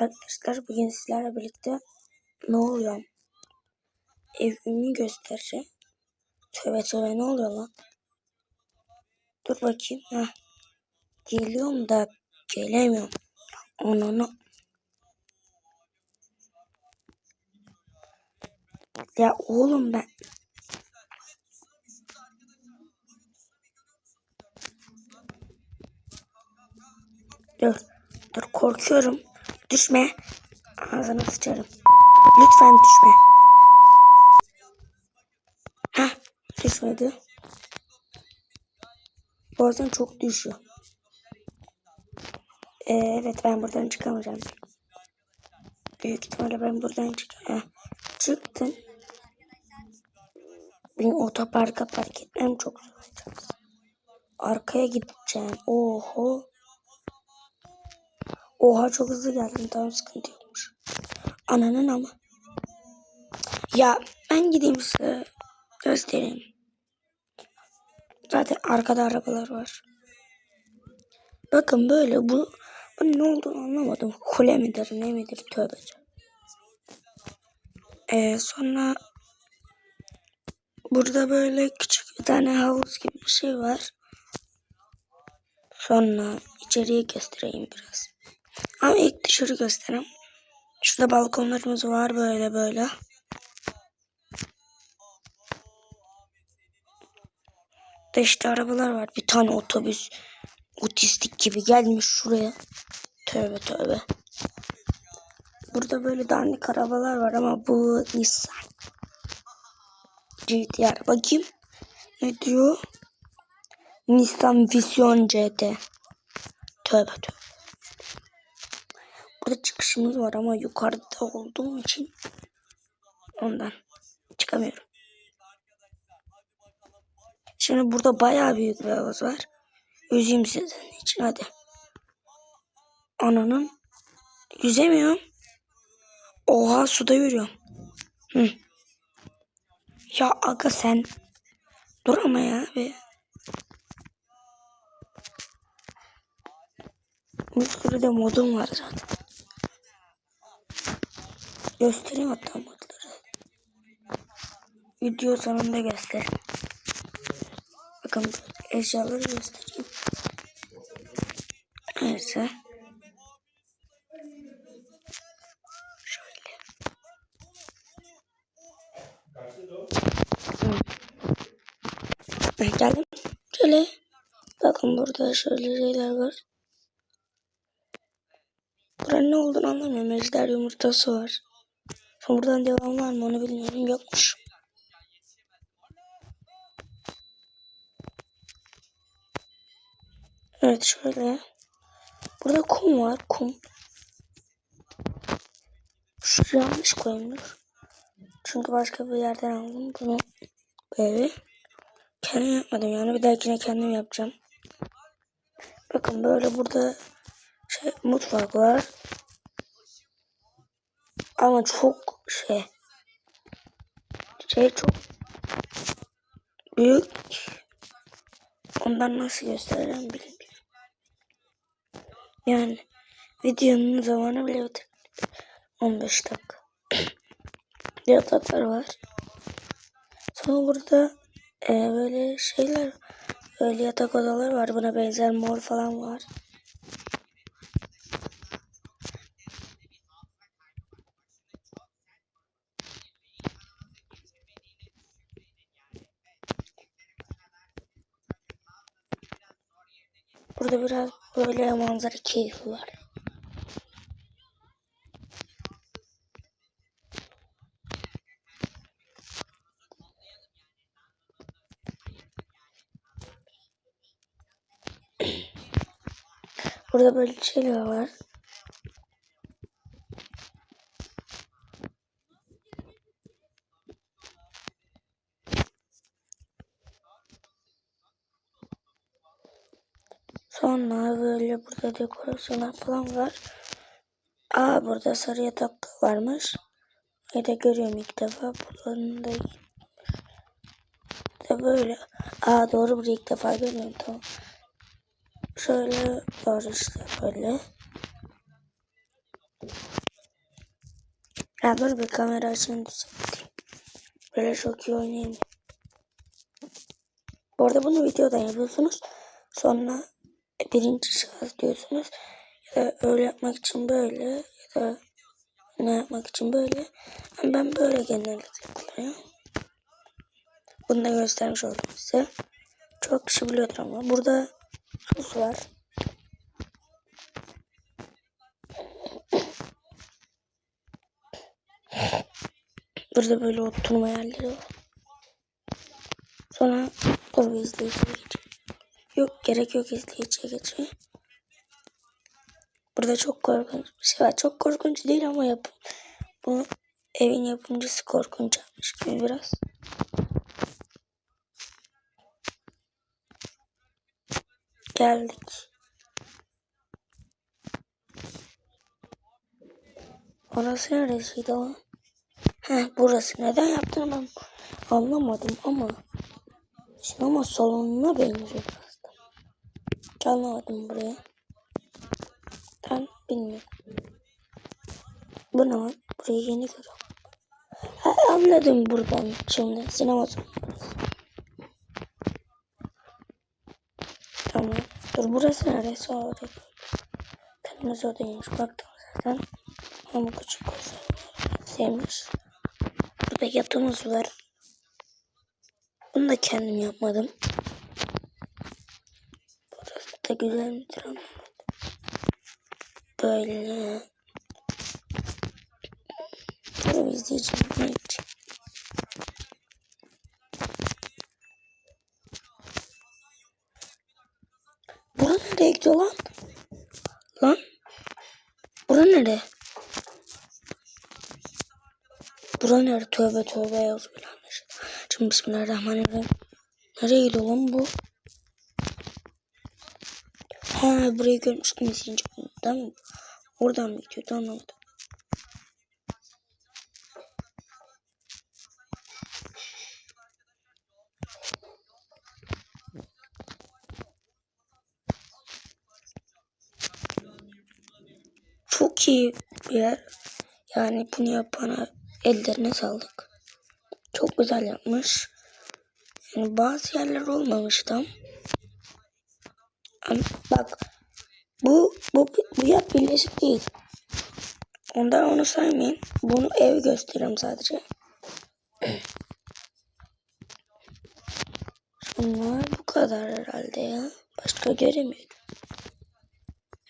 Arkadaşlar bugün sizlerle birlikte ne oluyor? Evimi göstereceğim. Tövbe tövbe ne oluyor lan? Dur bakayım. ha. Geliyorum da gelemiyorum. Ananı. Ya oğlum ben. Dur. Dur korkuyorum. Düşme. Ağzına sıçarım. Lütfen düşme. Heh. Düşmedi. Bazen çok düşüyor. Ee, evet ben buradan çıkamayacağım. Büyük ihtimalle ben buradan çıkacağım. Çıktım. Benim otoparka park etmem çok zor. Arkaya gideceğim. Oho. Oha çok hızlı geldim. Tamam sıkıntı yokmuş. Ananın ama. Ya ben gideyim size göstereyim. Zaten arkada arabalar var. Bakın böyle bu, bu ne olduğunu anlamadım. Kule midir ne midir tövbece. Ee, sonra burada böyle küçük bir tane havuz gibi bir şey var. Sonra içeriye göstereyim biraz. Ama ilk dışarı göstereyim. Şurada balkonlarımız var böyle böyle. Da işte arabalar var. Bir tane otobüs otistik gibi gelmiş şuraya. Tövbe tövbe. Burada böyle dandik arabalar var ama bu Nissan. GTR. Bakayım. Ne diyor? Nissan Vision GT. Tövbe tövbe. Burada çıkışımız var ama yukarıda olduğum için ondan çıkamıyorum. Şimdi burada bayağı büyük bir havuz var. Yüzeyim sizin için hadi. Ananın yüzemiyorum. Oha suda yürüyorum. Hı. Ya aga sen dur ama ya be. Bir sürü de modum var zaten. Göstereyim hatta modları. Video sonunda göster. Bakın eşyaları göstereyim. Neyse. Şöyle. Ben geldim. Şöyle. Bakın burada şöyle şeyler var. Buranın ne olduğunu anlamıyorum. Ejder yumurtası var. Sonra buradan devam var mı onu bilmiyorum. Yokmuş. Evet şöyle. Burada kum var. Kum. Şu yanlış koymuş. Çünkü başka bir yerden aldım bunu. Böyle. Kendim yapmadım yani. Bir dahakine kendim yapacağım. Bakın böyle burada şey mutfak var. Ama çok şey şey çok büyük. Ondan nasıl göstereceğim bilmiyorum. Yani videonun zamanı bile bitir. 15 dakika. Yataklar var. Sonra burada e, böyle şeyler böyle yatak odaları var. Buna benzer mor falan var. Burada biraz böyle manzara keyfi var. Burada böyle şeyler var. Sonra böyle burada dekorasyonlar falan var. Aa burada sarı yatak varmış. Bir de görüyorum ilk defa. Buranın da de böyle. Aa doğru burayı ilk defa görüyorum tamam. Şöyle var işte böyle. Ya dur bir kamera açını düzelteyim. Böyle çok iyi oynayayım. Bu arada bunu videodan yapıyorsunuz. Sonra birinci şahıs diyorsunuz. Ya da öyle yapmak için böyle ya da ne yapmak için böyle. Ben böyle genellikle kullanıyorum. Bunu da göstermiş oldum size. Çok kişi biliyordur ama. Burada sus var. Burada böyle oturma yerleri var. Sonra dur bir geçeyim. Yok gerek yok izleyiciye geçmeye. Burada çok korkunç bir şey var. Çok korkunç değil ama yap. Bu evin yapımcısı korkunç yapmış gibi biraz. Geldik. Orası neresiydi o? Heh burası. Neden yaptığını ben anlamadım ama. Sinema salonuna benziyor anlamadım buraya. Ben bilmiyorum. Bu ne lan? Burayı yeni görüyorum. Ha, anladım buradan şimdi. Sinema. Tamam. Dur burası neresi? O değil. Kırmızı odaymış. Baktım zaten. Ama bu küçük olsa sevmiş. Burada yatağımız var. Bunu da kendim yapmadım. Güzel midir anlamadım. Böyle. Bunu izleyeceğim. Bura nereye gidiyor lan? Lan? Bura nere? Bura nere? Tövbe tövbe yaz bilen. Şimdi bismillahirrahmanirrahim. Nereye gidiyor lan bu? Ha burayı görmüştüm ikinci bölümden mi? Oradan mı gidiyordu anlamadım. Çok iyi bir yer. Yani bunu yapana ellerine sağlık. Çok güzel yapmış. Yani bazı yerler olmamış tam. Bak bu bu bu yap birleşik değil. Ondan onu saymayın. Bunu ev gösteriyorum sadece. Bunlar bu kadar herhalde ya. Başka göremiyorum.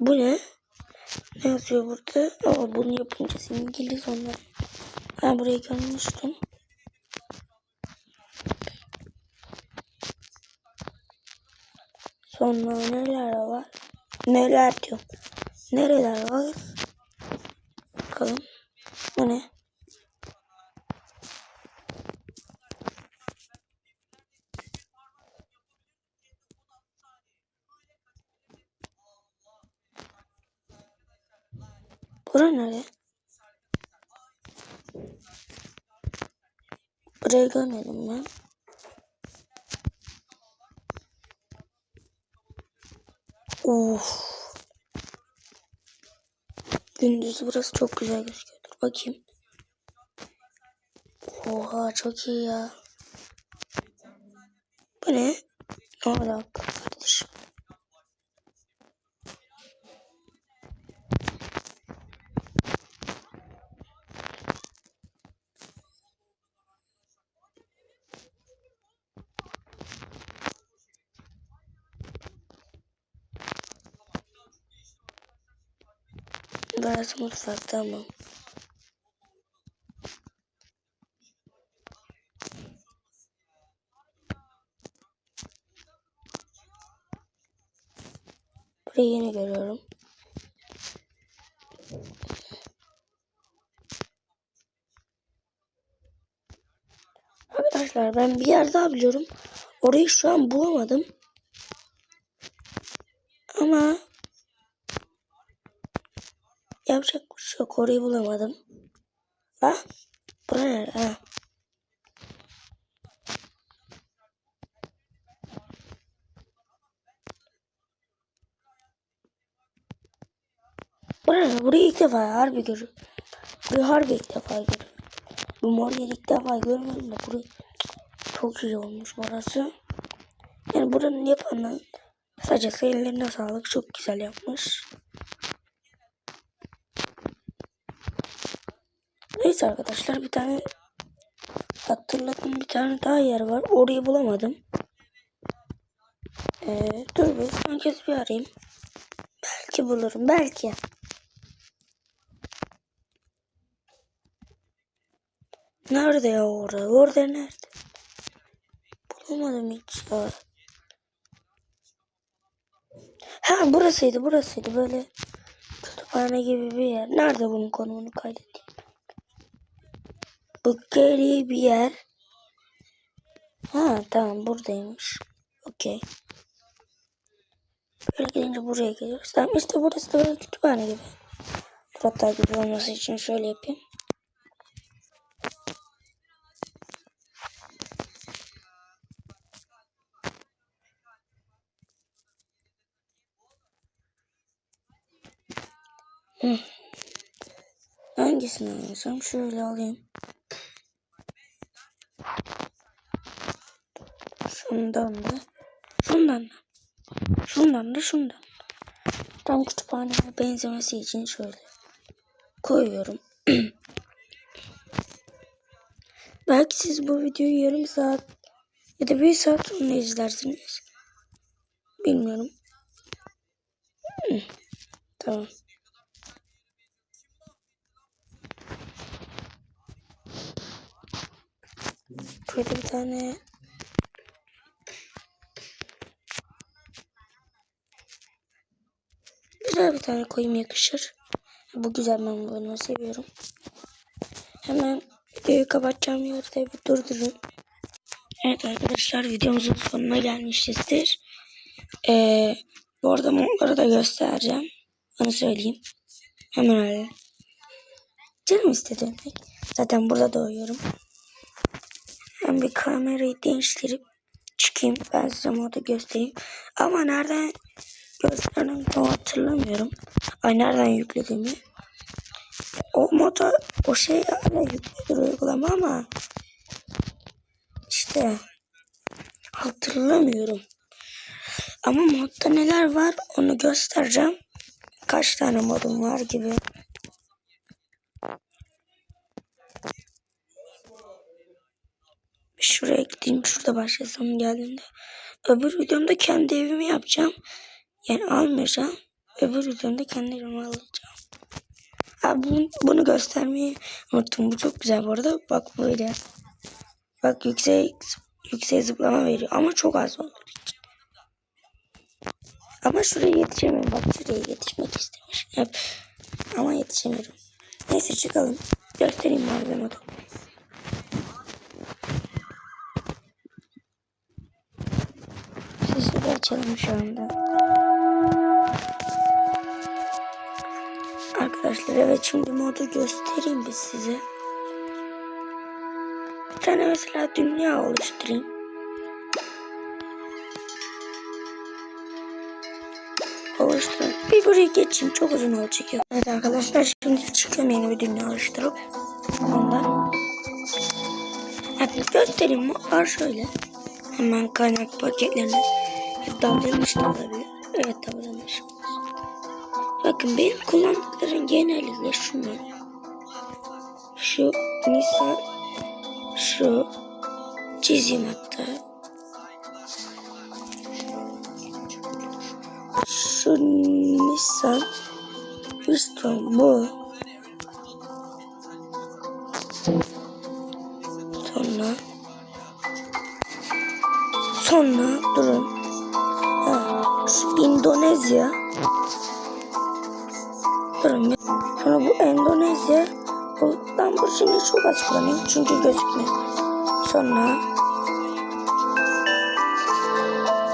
Bu ne? Ne yazıyor burada? Aa, bunu yapınca İngiliz onlar. Ben burayı görmüştüm. Sonra neler var? Neler diyor? Nereler var? Bakalım. Bu ne? Bura nere? Burayı görmedim ben. Of. Gündüz burası çok güzel gözüküyor. Dur bakayım. Oha çok iyi ya. Bu ne? Ne alaka Burası mutfak tamam. Burayı yeni görüyorum. Arkadaşlar ben bir yer daha biliyorum. Orayı şu an bulamadım. Ama şey yok. Orayı bulamadım. Ha? Bura nerede? Ha. Buraya, burayı ilk defa harbi görüyorum. Burayı harbi ilk defa görüyorum. Bu mor yeri ilk defa görmedim de burayı çok iyi olmuş burası. Yani buranın yapanlar sadece ellerine sağlık çok güzel yapmış. Neyse arkadaşlar bir tane hatırladım bir tane daha yer var. Orayı bulamadım. Ee, dur bir herkes bir arayayım. Belki bulurum belki. Nerede ya orada? Orada nerede? Bulamadım hiç ya. Ha burasıydı burasıydı böyle kütüphane gibi bir yer. Nerede bunun konumunu kaydedeyim? Bu gri bir yer. Ha tamam buradaymış. Okey. Böyle gidince buraya geliyoruz. Tamam işte burası da böyle kütüphane gibi. Hatta gibi olması için şöyle yapayım. Hı. Hangisini alsam şöyle alayım. Şundan da. Şundan da. Şundan da şundan. Tam kütüphaneye benzemesi için şöyle koyuyorum. Belki siz bu videoyu yarım saat ya da bir saat sonra izlersiniz. Bilmiyorum. Tamam. Burada bir tane Güzel bir tane koyayım yakışır. Bu güzel ben bunu seviyorum. Hemen videoyu kapatacağım yerde bir durdurun. Evet arkadaşlar videomuzun sonuna gelmişizdir. Ee, bu arada montları da göstereceğim. Onu söyleyeyim. Hemen öyle. Canım istedi. Zaten burada doğuyorum. Ben bir kamerayı değiştirip çıkayım. Ben size modu göstereyim. Ama nereden gösterdim tam hatırlamıyorum. Ay nereden yüklediğimi. O moda o şey hala yüklüyordur uygulama ama işte hatırlamıyorum. Ama modda neler var onu göstereceğim. Kaç tane modum var gibi. Şuraya gideyim. Şurada başlasam geldiğinde. Öbür videomda kendi evimi yapacağım. Yani almayacağım. Öbür videomda kendi evimi alacağım. Ha, bunu, bunu göstermeyi unuttum. Bu çok güzel bu arada. Bak böyle. Bak yüksek yüksek zıplama veriyor. Ama çok az olduğu için. Ama şuraya yetişemiyorum. Bak şuraya yetişmek istemiş. Hep. Ama yetişemiyorum. Neyse çıkalım. Göstereyim malzeme modu. Sesi de açalım şu anda. Arkadaşlar evet şimdi modu göstereyim biz size. Bir tane mesela dünya oluşturayım. Oluşturayım. Bir buraya geçeyim çok uzun olacak. Evet arkadaşlar şimdi çıkıyorum yeni bir dünya oluşturup. Ondan. Evet göstereyim modlar şöyle. Hemen kaynak paketlerini davranmış da olabilir. Evet davranmış. Bakın benim kullandıklarım genellikle şunlar. Şu Nisan şu çizeyim hatta. Şu Nisan Wisdom bu. Bir. Sonra bu Endonezya. Bu Lamborghini çok az kullanayım çünkü gözükmüyor. Sonra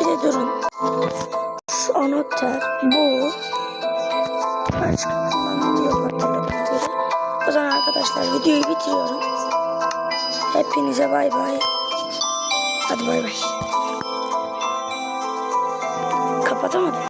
bir de durun. Şu anahtar bu. Başka hatırladığım göre. O zaman arkadaşlar videoyu bitiriyorum. Hepinize bay bay. Hadi bay bay. Kapatamadım.